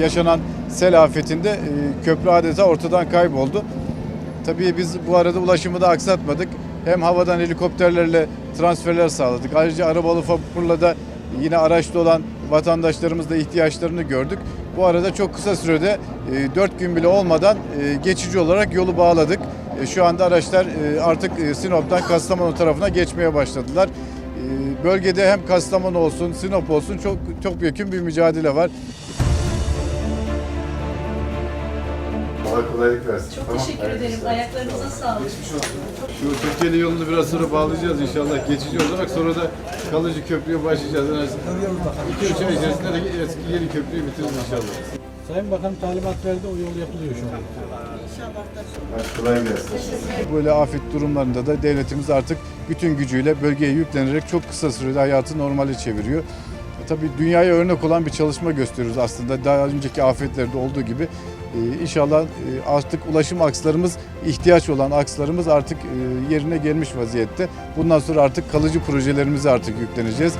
yaşanan sel afetinde e, köprü adeta ortadan kayboldu. Tabii biz bu arada ulaşımı da aksatmadık. Hem havadan helikopterlerle transferler sağladık. Ayrıca arabalı vapurla da yine araçta olan vatandaşlarımız da ihtiyaçlarını gördük. Bu arada çok kısa sürede 4 gün bile olmadan e, geçici olarak yolu bağladık. E, Şu anda araçlar e, artık e, Sinop'tan Kastamonu tarafına geçmeye başladılar. E, Bölgede hem Kastamonu olsun, Sinop olsun çok çok yakın bir mücadele var. Allah kolaylık versin. Çok teşekkür ederim. Ayaklarınıza sağlık. Şu Türkiye'nin yolunu biraz sonra bağlayacağız inşallah geçici olarak. Sonra da kalıcı köprüye başlayacağız. En az 2-3 ay içerisinde de eski yeni köprüyü bitiririz inşallah. Sayın Bakan talimat verdi, o yol yapılıyor şu an. Kolay gelsin. Böyle afet durumlarında da devletimiz artık bütün gücüyle bölgeye yüklenerek çok kısa sürede hayatı normale çeviriyor. Tabii dünyaya örnek olan bir çalışma gösteriyoruz aslında. Daha önceki afetlerde olduğu gibi inşallah e, artık ulaşım akslarımız, ihtiyaç olan akslarımız artık e, yerine gelmiş vaziyette. Bundan sonra artık kalıcı projelerimize artık yükleneceğiz.